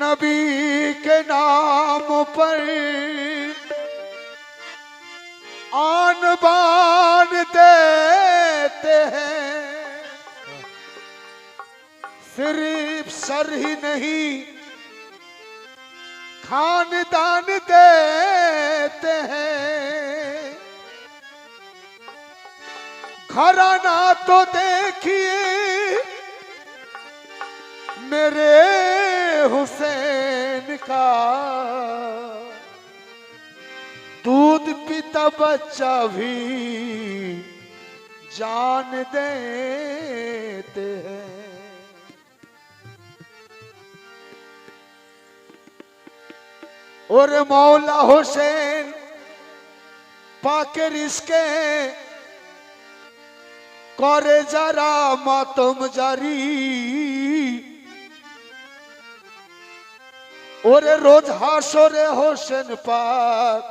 नबी के नाम पर आन बान देते हैं। सिर्फ़ सर ही नहीं, खानदान देते हैं। घराना तो देखिए, मेरे हुसैन का। दूध पीता बच्चा भी जान देते हैं। और मौला हुसैन पाके इसके करे जरा मातम जारी ওরে রোজ হাসরে হোসেন পাক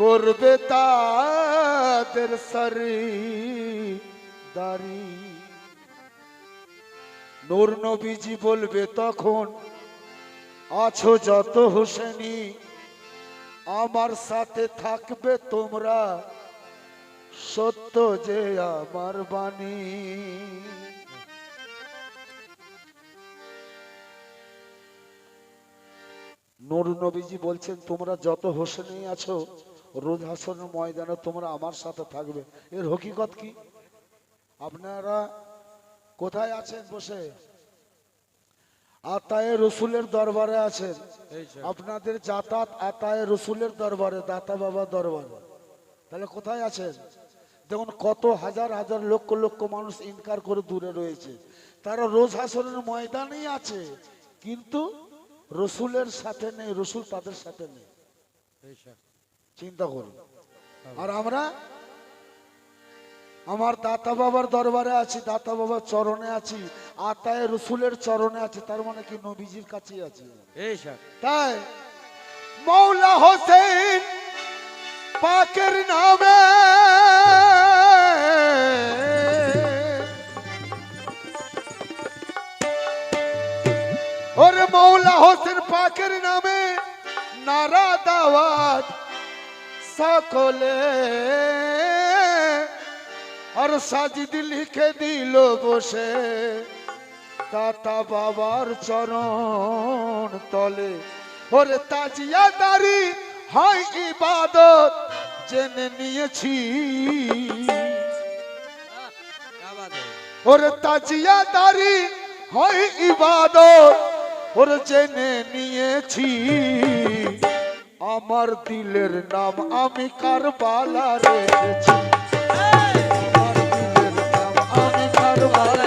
করবে তাদের সারি দারি নূর নবীজি বলবে, তখন আছো যত হোসেনি, আমার সাথে থাকবে তোমরা সত্য যে আমার বাণী। নূর নবীজি বলছেন তোমরা যত হোসেনে আছো রোজ হাসনের ময়দানে তোমরা আমার সাথে থাকবে। এর হকিকত কি? আপনারা কোথায় আছেন বসে? আতায়ে রসুলের দরবারে আছেন। আপনাদের যাতায়াত আতায়ে রসুলের দরবারে দাতা বাবা দরবারে। তাহলে কোথায় আছেন? দেখুন কত হাজার হাজার লক্ষ লক্ষ মানুষ ইনকার করে দূরে রয়েছে। তারা রোজ হাসনের ময়দানেই আছে। কিন্তু রসুলের সাথে নেই রসুল তাদের সাথে নেই। চিন্তা করুন। আর আমরা? আমার দাতা বাবার দরবারে আছি দাতা বাবার চরণে আছি আতায় রসুলের চরণে আছি তার মানে কি নবীজির কাছেই আছি? তাই মৌলা হোসেন পাকের নামে সকলে। আর সাজিদ লিখে দিল বসে। দাতা বাবার চরণ তলে। ওরে তাজিয়া দারি হয় ইবাদত, জেনে নিয়েছি। ওরে তাজিয়া দারি হয় ইবাদত, ওর জেনে নিয়েছি। আমার দিলের নাম আমি কারবালা রেখেছি আমার দিলের নাম আমি কারবালা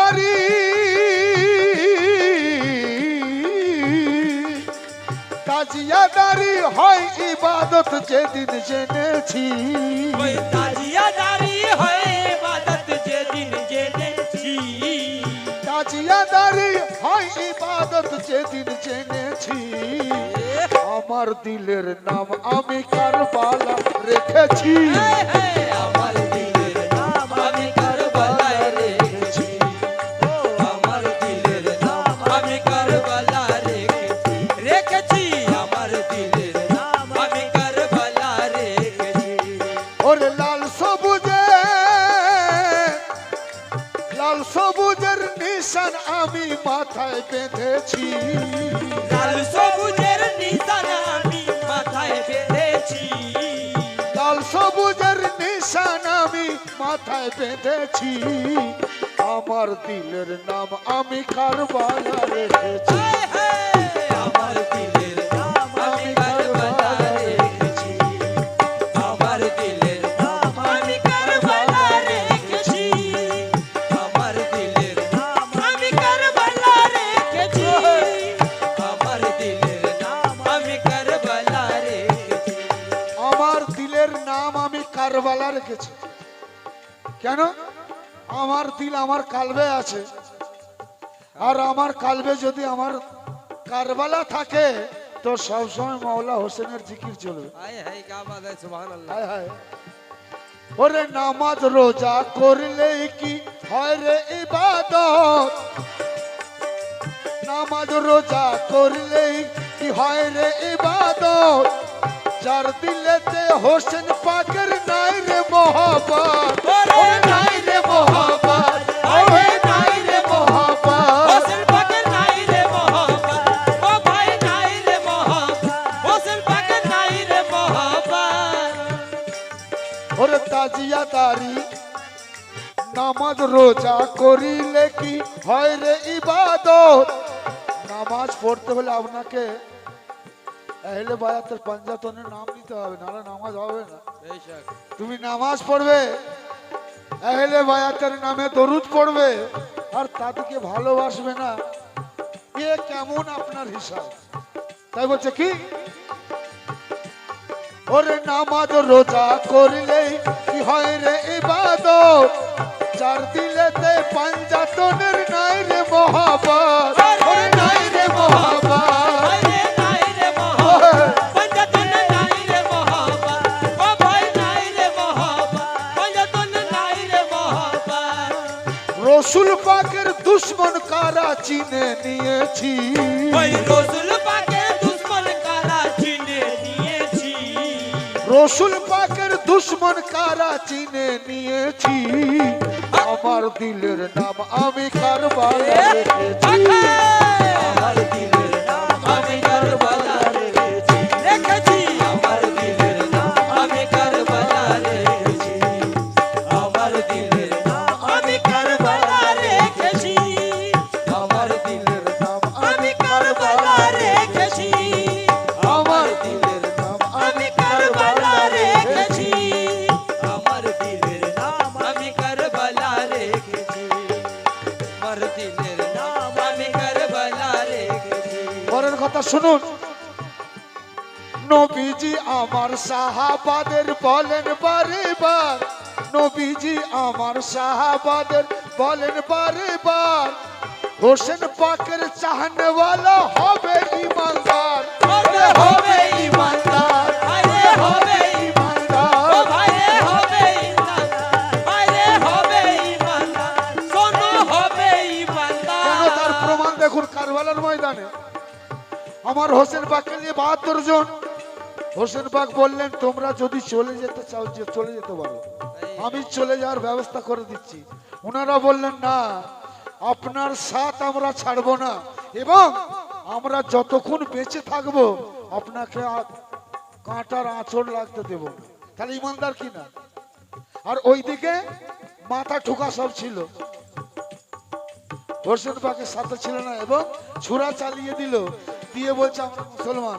তাজিয়াদারি তাজিয়াদারি হয় ইবাদত যেদিন জেনেছি। ওই তাজিয়াদারি হয়ে ইবাদত যেদিন জেনেছি। তাজিয়াদারি হয় ইবাদত যেদিন জেনেছি। আমার দিলের নাম আমি কারবালা রেখেছি। মাথায় বেঁধেছি লাল সবুজের নিশান আমি মাথায় বেঁধেছি। লাল সবুজের নিশান আমি মাথায় বেঁধেছি। আমার দিলের নাম আমি কারবালা রেখেছি। আমার দিল আমার কালবে আছে। আর আমার কালবে যদি আমার কারবালা থাকে তো সবসময় মাওলা হোসেনের জিকির চলবে। ওরে নামাজ রোজা করলে কি হয় রে ইবাদত? নামাজ রোজা করলে কি হয় রে ইবাদত? যার দিলে হোসেন পাকের নাই রে মহাবাদ নাই রে মোহাম্মত তারি নামাজ রোজা করিলে কি হয় রে ইবাদত? নামাজ পড়তে হলে আপনাকে এহলে বায়াতের পাঞ্জাতনের নাম নিতে হবে নাহলে নামাজ হবে না। তুমি নামাজ পড়বে এহলে বায়াতের নামে দরুদ পড়বে আর তাদেরকে ভালোবাসবে না। কে কেমন আপনার হিসাব? তাই বলছে কি? ওরে নামাজ রোজা করলে কি হয় রে ইবাদত? চার দিলেতে পাঞ্জাতনের নাই রে মহাবাত ওরে নাই রে মহাবাত রে নাই রে মোহাম্মদ পঞ্জাতন নাই রে মোহাম্মদ ভাই নাই রে মোহাম্মদ পঞ্জাতন নাই রে মোহাম্মদ রসুল পাকের দুশ্মন কারা চিনে নিয়েছি? রসুল পাকের রসুল পাকের দুশ্মন কারা চিনে নিয়েছি? আমার দিলের নাম আমি কারবার রেখেছি। শুনুন নবীজি আমার সাহাবাদের বলেন বারে বার নবীজি আমার সাহাবাদের বলেন বারে বার হোসেন পাকের চাহনেওয়ালা হবে ইমানদার হবে হবে ইমানদার আমার হোসেন পাককে নিয়ে বাহাত্তর জন। হোসেন পাক বললেন, তোমরা যদি চলে যেতে চাও, যে চলে যেতে পারো। আমি চলে যাওয়ার ব্যবস্থা করে দিচ্ছি। ওনারা বললেন, না, আপনার সাথ আমরা ছাড়বো না। এবং আমরা যতক্ষণ বেঁচে থাকব, আপনাকে কাঁটার আঁচড় লাগতে দেব। তাহলে ইমানদার কি না? আর ওইদিকে মাথা ঠুকা সব ছিল। হোসেন পাকের সাথে ছিল না এবং ছুরা চালিয়ে দিল। দিয়ে বলছে আমরা মুসলমান।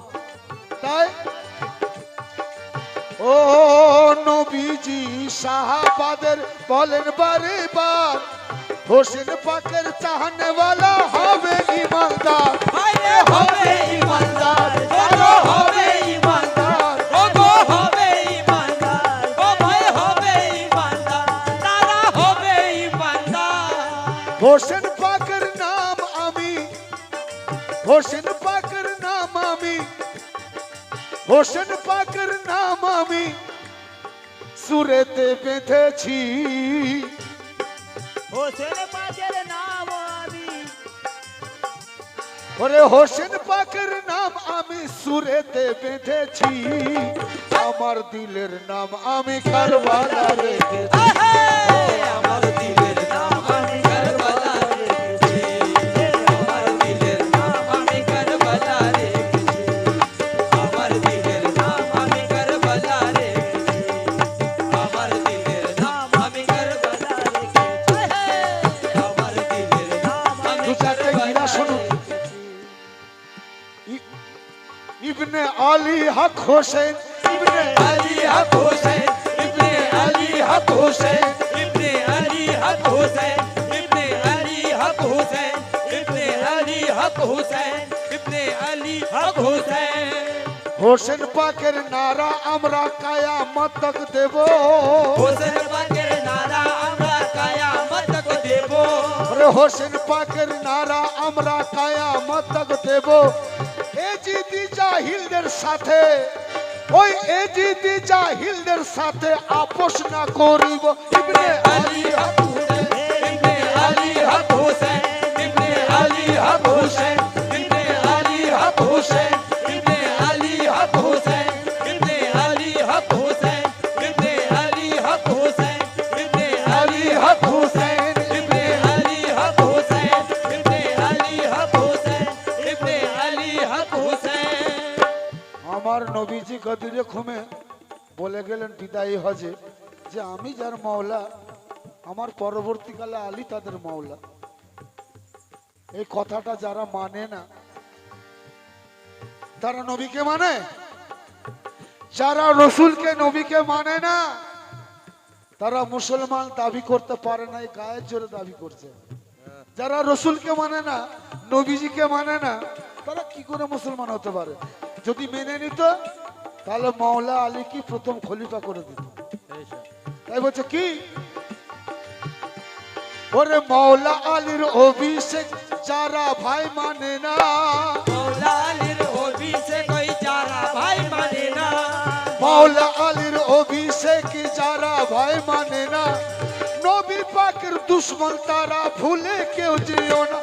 তাই ও নবীজি সাহাবাদের বলেন বারে বার হোসেন পাকের চাহনে वाला হবে ইমানদার হবে ইমানদার। হবে ইমানদার হোসেন পাকের নাম আমি হোসেন পাকের নাম আমি সুরেতে বেঁধেছি। হোসেন পাকের নাম আমি। ওরে হোসেন পাকের নাম আমি সুরেতে বেঁধেছি। আমার দিলের নাম আমি কারবালা রেখেছি इब्ने अली हक हुसैन। इब्ने अली हक हुसैन। इब्ने अली हक हुसैन। इब्ने अली हक हुसैन। इब्ने अली हक हुसैन। इब्ने अली हक हुसैन। इब्ने अली हक हुसैन। हुसैन पाकर नारा अमरा कयामत तक देबो। हुसैन पाकर नारा अमरा कयामत तक देबो। अरे हुसैन पाकर नारा अमरा कयामत तक देबो। এজিদি জাহিলদের সাথে ওই এজিদি জাহিলদের সাথে আপোষ না করিব। ইবনে আলী নবীজি গদিরে খুমে বলে গেলেন, বিদায়ী হজে। যে আমি যার মাওলা, আমার পরবর্তীকালে আলী তাদের মাওলা। এই কথাটা যারা মানে না, তারা নবীকে মানে? যারা রসুলকে নবীকে মানে না, তারা মুসলমান দাবি করতে পারে না গায়ের জোরে দাবি করছে। যারা রসুলকে মানে না, নবীজিকে মানে না, তারা কি করে মুসলমান হতে পারে? যদি মেনে নিত তাহলে মাওলা আলী কি প্রথম খলিফা করে দিত? তাই বলছে কি? ওরে মাওলা আলীর অভিষেক যারা ভাই মানে না। মাওলা আলীর অভিষেক মানে যারা ভাই মানে না। নবী পাকের দুশ্মন তারা ভুলে কেউ যেও না।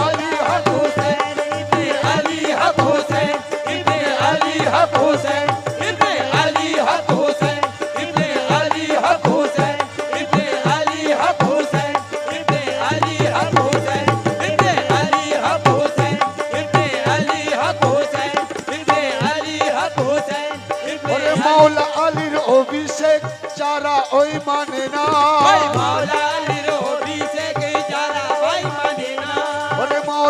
আলী হাজুর মাওলা আলীর অভিষেক যারা ওই মানে না।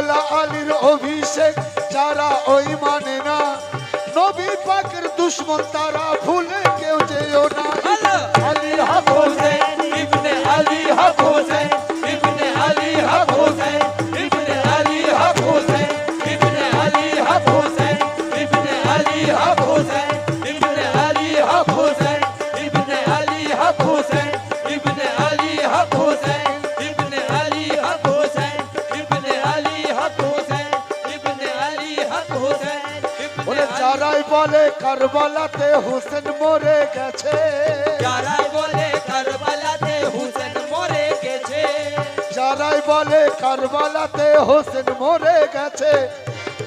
মোলা আলীর অভিষেক যারা ওই মানে না। নবী পাকের দুশ্মন তারা ভুলে কেউ যেও না। আলী হাফুজে ইবনে আলী হাফুজে। বলে কারবালাতে হোসেন মরে গেছে। যারা বলে কারবালাতে হুসেন মরে গেছে। যারাই বলে কারবালাতে হোসেন মরে গেছে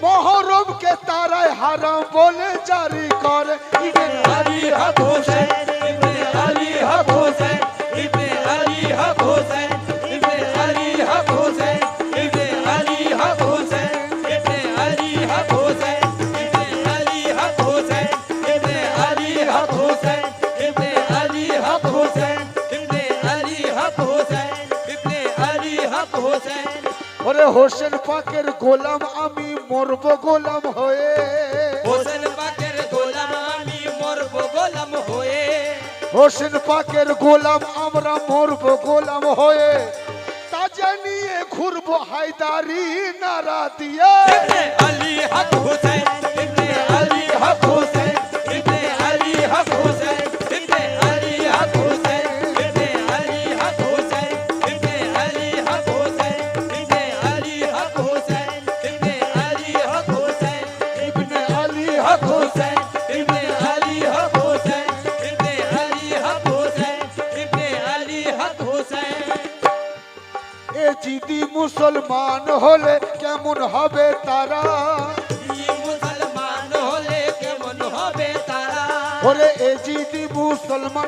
মহরমকে তারাই হারাম বলে জারি করে। ইবেন আলী হক হোসেন ইবনে আলী হক হোসেন ইবনে আলী হক হোসেন। ওরে হোসেন পাকের গোলাম আমি মরব গোলাম হয়ে। হোসেন পাকের গোলাম আমি মরব গোলাম হয়ে। হোসেন পাকের গোলাম আমরা মরব গোলাম হয়ে। তা জানিয়ে ঘুরবো হায়দারি নারা দিয়ে। আলী হক হোসেন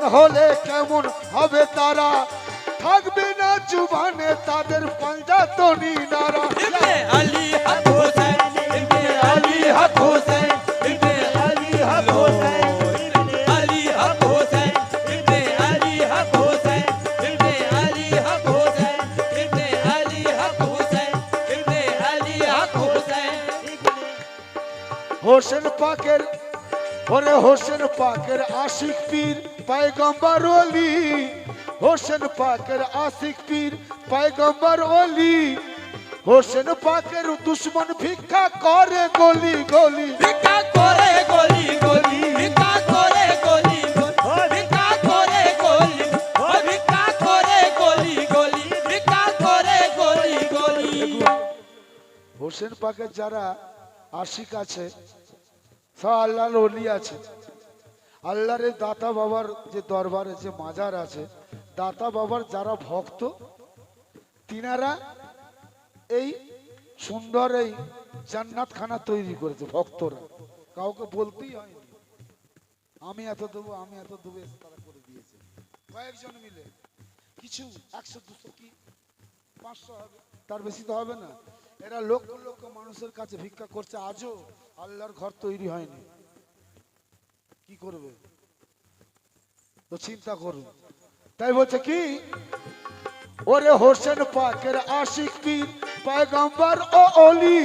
হলে কেমন হবে তারা? থাকবে না জুবানে তাদের পাঞ্জাতনি পাকের আশিক পীর পায়গম্বর অলি। হোসেন পাকের আশিক পীর পায়গম্বর অলি। হোসেন পাকের দুশ্মন ভিক্ষা করে গলি গলি। ভিক্ষা করে গলি গলি। ভিক্ষা করে গলি গলি। ভিক্ষা করে গলি ও ভিক্ষা করে গলি গলি। ভিক্ষা করে গলি হোসেন পাকের যারা আশিক আছে আল্লাহর অলি আছে। আল্লাহর দাতা বাবার যে দরবারে যে মাজার আছে, দাতা বাবার যারা ভক্ত, তিনারা এই সুন্দর এই জান্নাত খানা তৈরি করেছে, ভক্তরা। কাউকে বলতেই হয়নি। আমি এত দেবো, আমি এত দেবো তারা করে দিয়েছে। কয়েকজন মিলে। কিছু, একশো, দুশো কি? পাঁচশো হবে। তার বেশি তো হবে না। এরা লক্ষ লক্ষ মানুষের কাছে ভিক্ষা করছে। আজও আল্লাহর ঘর তৈরি হয়নি। কি করবে? তো চিন্তা করুন তাই বলছে কি? ওরে হোসেন পাকের আশিক পীর পয়গম্বর ও অলি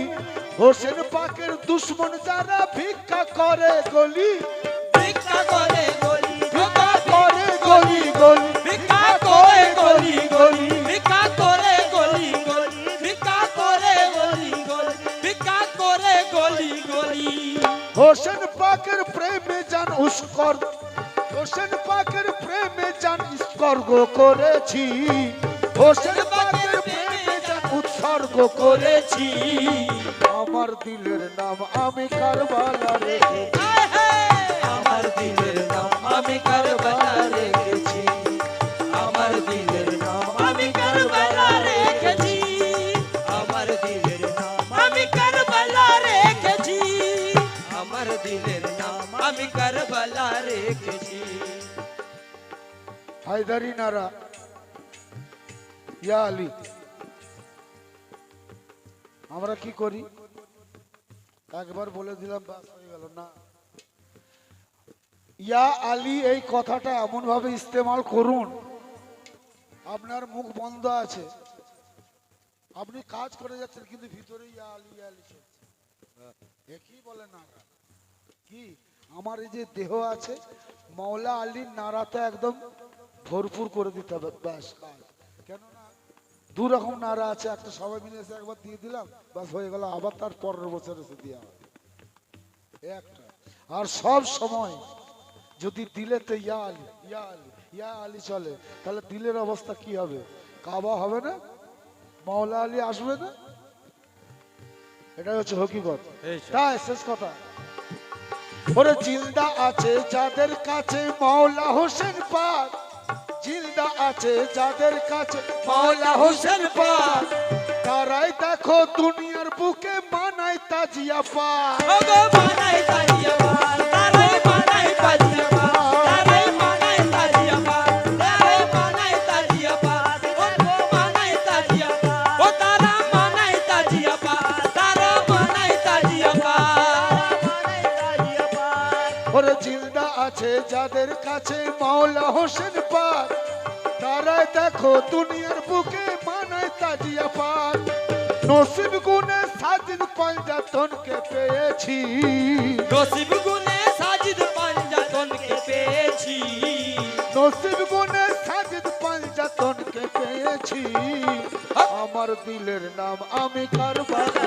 হোসেন পাকের দুশ্মন যারা ভিক্ষা করে গলি ভিক্ষা করে গলি ভিক্ষা করে গলি গলি। ভিক্ষা করে গলি গলি। হোসেন পাকের প্রেমে যান উস্কর হোসেন পাকের প্রেমে যান উৎসর্গ করেছি। হোসেন পাকের প্রেমে যান উৎসর্গ করেছি। আমার দিলের নাম আমি কারবালা রেখে আয় হায়! আমার দিলের নাম আমি কারবালা রেখেছি। রেখেছি হায়দারি নারা, ইয়া আলী, আমরা কি করি? একবার বলে দিলাম, বাস হয়ে গেল। না। ইয়া আলী, এই কথাটা এমন ভাবে ইস্তেমাল করুন। আপনার মুখ বন্ধ আছে। আপনি কাজ করে যাচ্ছেন, কিন্তু ভিতরে ইয়া আলী ইয়া আলী চলছে একই বলে না কি? আমার এই যে দেহ আছে মৌলা আলীর নাড়াতে একদম ভরপুর করে দিতে হবে ব্যাস। কেননা দু রকম নাড়া আছে একটা সবাই মিলে এসে একবার দিয়ে দিলাম ব্যাস হয়ে গেল। আবার তার পরের বছর এসে দেওয়া হবে। একটা। আর সব সময় যদি দিলে তো ইয়া আলী ইয়া আলী ইয়া আলী চলে তাহলে দিলের অবস্থা কি হবে? কাবা হবে না? মাওলা আলী আসবে না? এটাই হচ্ছে হকিকত। তাই শেষ কথা। ওরে জিন্দা আছে যাদের কাছে মাওলা হোসেন পাক। জিন্দা আছে যাদের কাছে মাওলা হোসেন পাক। তারাই দেখো দুনিয়ার বুকে মানায় তাজিয়া পাক। দেখো দুনিয়ার বুকে মানায় তাজিয়া পাক নসিব গুনে সাজিদ পাঞ্জাতনকে পেয়েছি। নসিব গুনে সাজিদ পাঞ্জাতনকে পেয়েছি। নসিব গুনে সাজিদ পাঞ্জাতনকে পেয়েছি। আমার দিলের নাম আমি কারবালা